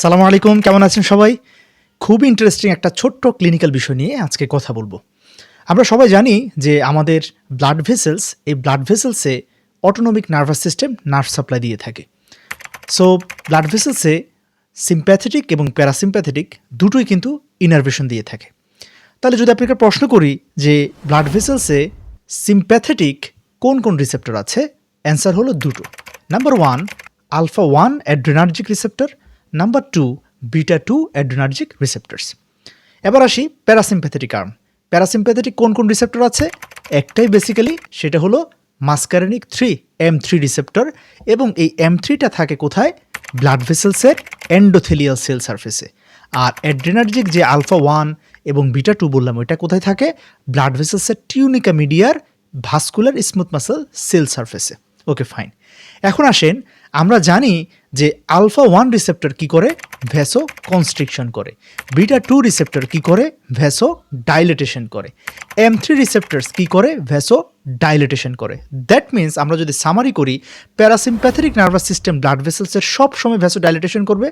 সালামু আলাইকুম, কেমন আছেন সবাই? খুব ইন্টারেস্টিং একটা ছোট্ট ক্লিনিক্যাল বিষয় নিয়ে আজকে কথা বলব। আমরা সবাই জানি যে আমাদের ব্লাড ভেসেলস এই blood ভেসেলসে autonomic nervous system nerve supply দিয়ে থাকে। সো ব্লাড ভেসেলসে সিম্প্যাথেটিক এবং প্যারাসিম্প্যাথেটিক দুটোই কিন্তু ইনারভেশন দিয়ে থাকে। তাহলে যদি আপনাকে প্রশ্ন করি যে ব্লাড ভেসেলসে সিম্প্যাথেটিক কোন কোন রিসেপ্টর আছে অ্যান্সার হলো দুটো। Number one alpha one adrenergic receptor number two beta two adrenergic receptors এবার আসি প্যারাসিম্প্যাথেটিক আর্ম প্যারাসিম্প্যাথেটিক কোন কোন রিসেপ্টর আছে? একটাই বেসিক্যালি সেটা হলো muscarinic three M three receptor এবং এই এম থ্রিটা থাকে কোথায়? ব্লাড ভেসেলসের এন্ডোথেলিয়াল সেল সার্ফেসে আর অ্যাড্রেনার্জিক যে আলফা ওয়ান এবং বিটা টু বললাম, ওইটা কোথায় থাকে? ব্লাড ভেসেলসের টিউনিকা মিডিয়ার ভাস্কুলার স্মুথ মাসেল সেল সার্ফেসে ওকে ফাইন এখন আসেন, আমরা জানি যে আলফা ওয়ান রিসেপ্টর কি করে? ভ্যাসো কনস্ট্রিকশন করে। বিটা টু রিসেপ্টর কি করে? ভ্যাসো ডাইলেটেশন করে। এম থ্রি রিসেপ্টার্স কি করে? ভ্যাসো ডাইলেটেশন করে। দ্যাট মিন্স আমরা যদি সামারি করি, প্যারাসিম্প্যাথেটিক নার্ভাস সিস্টেম ব্লাড ভেসেলসের সব সময় ভ্যাসো ডাইলেটেশন করবে।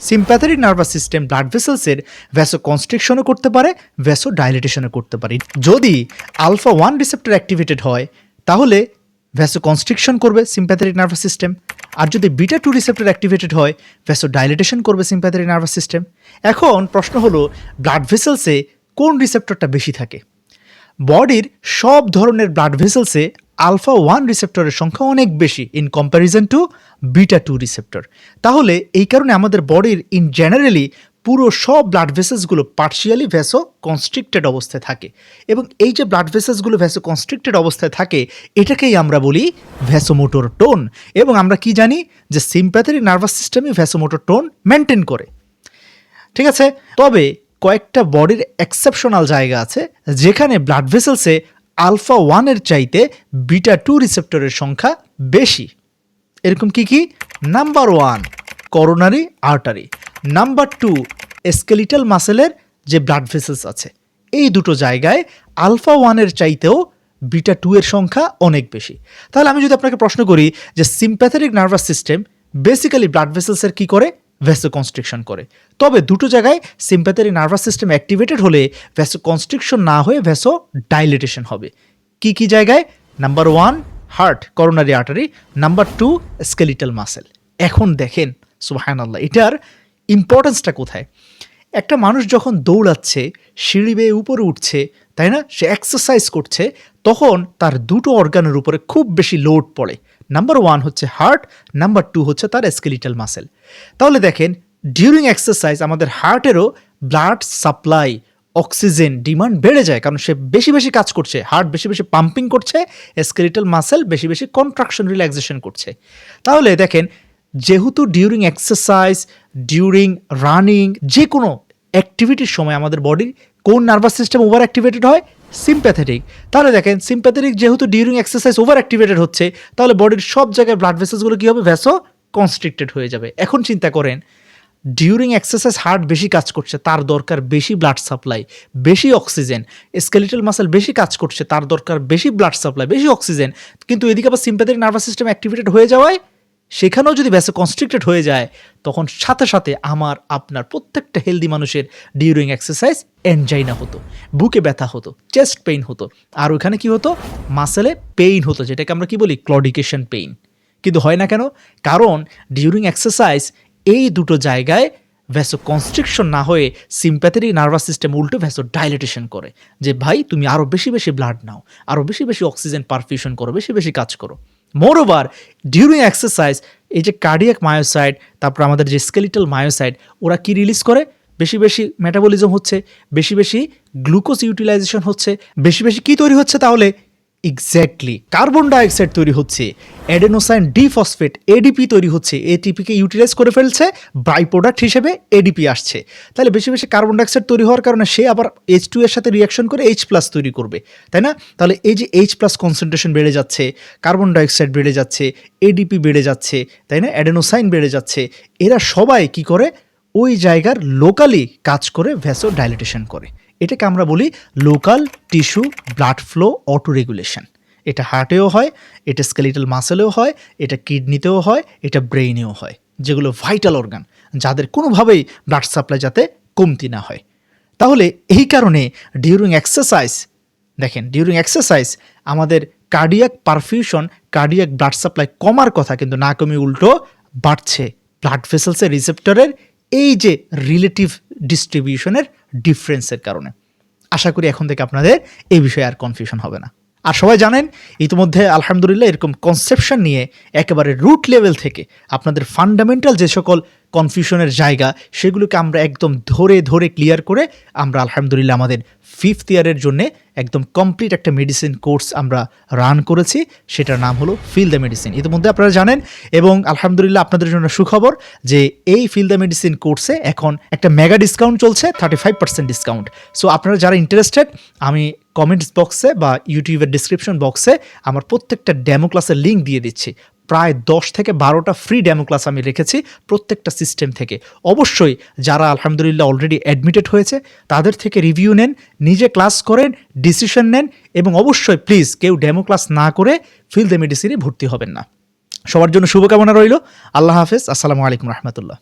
সিম্প্যাথেটিক নার্ভাস সিস্টেম ব্লাড ভেসেলসের ভ্যাসো কনস্ট্রিকশনও করতে পারে ভ্যাসো ডাইলেটেশনও করতে পারে। যদি আলফা ওয়ান রিসেপ্টর অ্যাক্টিভেটেড হয়, তাহলে ভ্যাসো কনস্ট্রিকশন করবে সিম্প্যাথেটিক নার্ভাস সিস্টেম আর যদি বিটা টু রিসেপ্টর অ্যাক্টিভেটেড হয় ভ্যাসো ডাইলেটেশন করবে সিম্প্যাথেটিক নার্ভাস সিস্টেম এখন প্রশ্ন হলো ব্লাড ভেসেলসে কোন রিসেপ্টরটা বেশি থাকে? বডির সব ধরনের ব্লাড ভেসেলসে আলফা ওয়ান রিসেপ্টরের সংখ্যা অনেক বেশি in comparison to beta two receptor তাহলে এই কারণে আমাদের বডির ইন জেনারেলি পুরো সব ব্লাড ভেসেলসগুলো পার্শিয়ালি ভ্যাসো কনস্ট্রিক্টেড অবস্থায় থাকে এবং এই যে ব্লাড ভেসেলসগুলো ভ্যাসো কনস্ট্রিক্টেড অবস্থায় থাকে, এটাকেই আমরা বলি ভ্যাসোমোটর টোন এবং আমরা কি জানি যে সিম্প্যাথেটিক নার্ভাস সিস্টেমে ভ্যাসোমোটর টোন মেনটেন করে। ঠিক আছে? তবে কয়েকটা বডির এক্সেপশনাল জায়গা আছে যেখানে ব্লাড ভেসেলসে আলফা ওয়ানের চাইতে বিটা টু রিসেপ্টরের সংখ্যা বেশি। এরকম কি কি? Number one coronary artery number two skeletal মাসেলের যে ব্লাড ভেসেলস আছে, এই দুটো জায়গায় আলফা ওয়ানের চাইতেও বিটা টু এর সংখ্যা অনেক বেশি। তাহলে আমি যদি আপনাকে প্রশ্ন করি যে sympathetic nervous system basically blood ভেসেলসের কি করে? ভ্যাসো কনস্ট্রিকশন করে। তবে দুটো জায়গায় সিম্প্যাথেটিক নার্ভাস সিস্টেম অ্যাক্টিভেটেড হলে ভ্যাসো কনস্ট্রিকশন না হয়ে ভ্যাসো ডাইলেটেশন হবে। কি কি জায়গায়? Number one heart coronary artery number two skeletal muscle এখন দেখেন সুবাহান আল্লাহ এটার ইম্পর্টেন্সটা কোথায়? একটা মানুষ যখন দৌড়াচ্ছে, সিঁড়ি বেয়ে উপরে উঠছে, তাই না? সে এক্সারসাইজ করছে, তখন তার দুটো অর্গানের উপরে খুব বেশি লোড পড়ে। নাম্বার ওয়ান হচ্ছে হার্ট নাম্বার টু হচ্ছে তার স্কেলিটাল মাসেল তাহলে দেখেন ডিউরিং এক্সারসাইজ আমাদের হার্টেরও ব্লাড সাপ্লাই অক্সিজেন ডিমান্ড বেড়ে যায়, কারণ সে বেশি বেশি কাজ করছে। হার্ট বেশি বেশি পাম্পিং করছে স্কেলিটাল মাসেল বেশি বেশি কন্ট্রাকশন রিল্যাক্সেশন করছে। তাহলে দেখেন যেহেতু ডিউরিং এক্সারসাইজ ডিউরিং রানিং যে কোনো অ্যাক্টিভিটির সময় আমাদের বডির কোন নার্ভাস সিস্টেম ওভার অ্যাক্টিভেটেড হয়? সিম্প্যাথেটিক তাহলে দেখেন সিম্প্যাথেটিক যেহেতু ডিউরিং এক্সারসাইজ ওভার অ্যাক্টিভেটেড হচ্ছে, তাহলে বডির সব জায়গায় ব্লাড ভেসেসগুলো কী হবে? ভ্যাসো কনস্ট্রিক্টেড হয়ে যাবে। এখন চিন্তা করেন ডিউরিং এক্সারসাইজ হার্ট বেশি কাজ করছে, তার দরকার বেশি ব্লাড সাপ্লাই বেশি অক্সিজেন স্কেলিটাল মাসেল বেশি কাজ করছে, তার দরকার বেশি ব্লাড সাপ্লাই বেশি অক্সিজেন কিন্তু এদিকে আবার সিম্প্যাথেটিক নার্ভাস সিস্টেম অ্যাক্টিভেটেড হয়ে যাওয়ায় সেখানেও যদি ব্যাসে কনস্ট্রিক্টেড হয়ে যায়, তখন সাথে সাথে আমার, আপনার প্রত্যেকটা হেলদি মানুষের ডিউরিং এক্সারসাইজ এনজাইনা হতো, বুকে ব্যথা হতো চেস্ট পেইন হতো। আর ওখানে কি হতো? মাসেলে পেইন হতো, যেটাকে আমরা কি বলি? ক্লডিকেশন পেইন কিন্তু হয় না কেন? কারণ ডিউরিং এক্সারসাইজ এই দুটো জায়গায় ভ্যাসো কনস্ট্রিকশন না হয়ে সিম্প্যাথেটিক নার্ভাস সিস্টেম উল্টো ভ্যাসো ডাইলেটেশন করে। যে ভাই, তুমি আরও বেশি বেশি ব্লাড নাও আরও বেশি বেশি অক্সিজেন পারফিউশন করো, বেশি বেশি কাজ করো। মোর ওভার ডিউরিং এক্সারসাইজ এই যে কার্ডিয়াক মায়োসাইড তারপর আমাদের যে স্কেলিটাল মায়োসাইড ওরা কি রিলিজ করে? বেশি বেশি মেটাবলিজম হচ্ছে, বেশি বেশি গ্লুকোজ ইউটিলাইজেশন হচ্ছে, বেশি বেশি কি তৈরি হচ্ছে তাহলে? এক্স্যাক্টলি কার্বন ডাইঅক্সাইড তৈরি হচ্ছে অ্যাডেনোসাইন ডিফসফেট এডিপি তৈরি হচ্ছে এটিপিকে ইউটিলাইজ করে ফেলছে বাই প্রোডাক্ট হিসেবে এডিপি আসছে। তাহলে বেশি বেশি কার্বন ডাইঅক্সাইড তৈরি হওয়ার কারণে সে আবার এইচ টু এর সাথে রিয়াকশন করে এইচ প্লাস তৈরি করবে, তাই না? তাহলে এই যে এইচ প্লাস কনসেন্ট্রেশন বেড়ে যাচ্ছে কার্বন ডাইঅক্সাইড বেড়ে যাচ্ছে এডিপি বেড়ে যাচ্ছে, তাই না? অ্যাডেনোসাইন বেড়ে যাচ্ছে, এরা সবাই কি করে? ওই জায়গার লোকালি কাজ করে ভ্যাসো ডাইলেটেশন করে। এটাকে আমরা বলি local tissue blood flow auto regulation এটা হার্টেও হয়, এটা স্কেলিটাল মাসেলেও হয়, এটা কিডনিতেও হয়, এটা ব্রেইনেও হয়, যেগুলো ভাইটাল অর্গান, যাদের কোনোভাবেই ব্লাড সাপ্লাই যাতে কমতি না হয়। তাহলে এই কারণে ডিউরিং এক্সারসাইজ, দেখেন ডিউরিং এক্সারসাইজ আমাদের cardiac perfusion, cardiac blood supply কমার কথা কিন্তু না কমে উল্টো বাড়ছে। ব্লাড ভেসেলসের রিসেপ্টরের এই যে রিলেটিভ ডিস্ট্রিবিউশনের ডিফারেন্সের কারণে। আশা করি এখন থেকে আপনাদের এই বিষয়ে আর কনফিউশন হবে না। আর সবাই জানেন, ইতিমধ্যে আলহামদুলিল্লাহ এরকম কনসেপশন নিয়ে একেবারে রুট লেভেল থেকে আপনাদের ফান্ডামেন্টাল যে সকল কনফিউশনের জায়গা, সেগুলোকে আমরা একদম ধরে ধরে ক্লিয়ার করে আমরা আলহামদুলিল্লাহ আমাদের ফিফথ ইয়ারের জন্য একদম কমপ্লিট একটা মেডিসিন কোর্স আমরা রান করেছি, সেটার নাম হলো ফিল দ্য মেডিসিন ইতিমধ্যে আপনারা জানেন এবং আলহামদুলিল্লাহ আপনাদের জন্য সুখবর যে এই ফিল দ্য মেডিসিন কোর্সে এখন একটা মেগা ডিসকাউন্ট চলছে thirty five percent discount so আপনারা যারা ইন্টারেস্টেড আমি কমেন্টস বক্সে বা ইউটিউবের ডিসক্রিপশন বক্সে আমার প্রত্যেকটা ডেমো ক্লাসের লিঙ্ক দিয়ে দিচ্ছি। প্রায় দশ থেকে বারোটা ফ্রি ডেমো ক্লাস আমি রেখেছি প্রত্যেকটা সিস্টেম থেকে। অবশ্যই যারা আলহামদুলিল্লাহ অলরেডি অ্যাডমিটেড হয়েছে, তাদের থেকে রিভিউ নেন, নিজে ক্লাস করেন ডিসিশন নেন এবং অবশ্যই প্লিজ কেউ ডেমো ক্লাস না করে ফিল দ্য মেডিসিনে ভর্তি হবেন না। সবার জন্য শুভকামনা রইল। আল্লাহ হাফেজ। আসসালামু আলাইকুম রহমতুল্লাহ।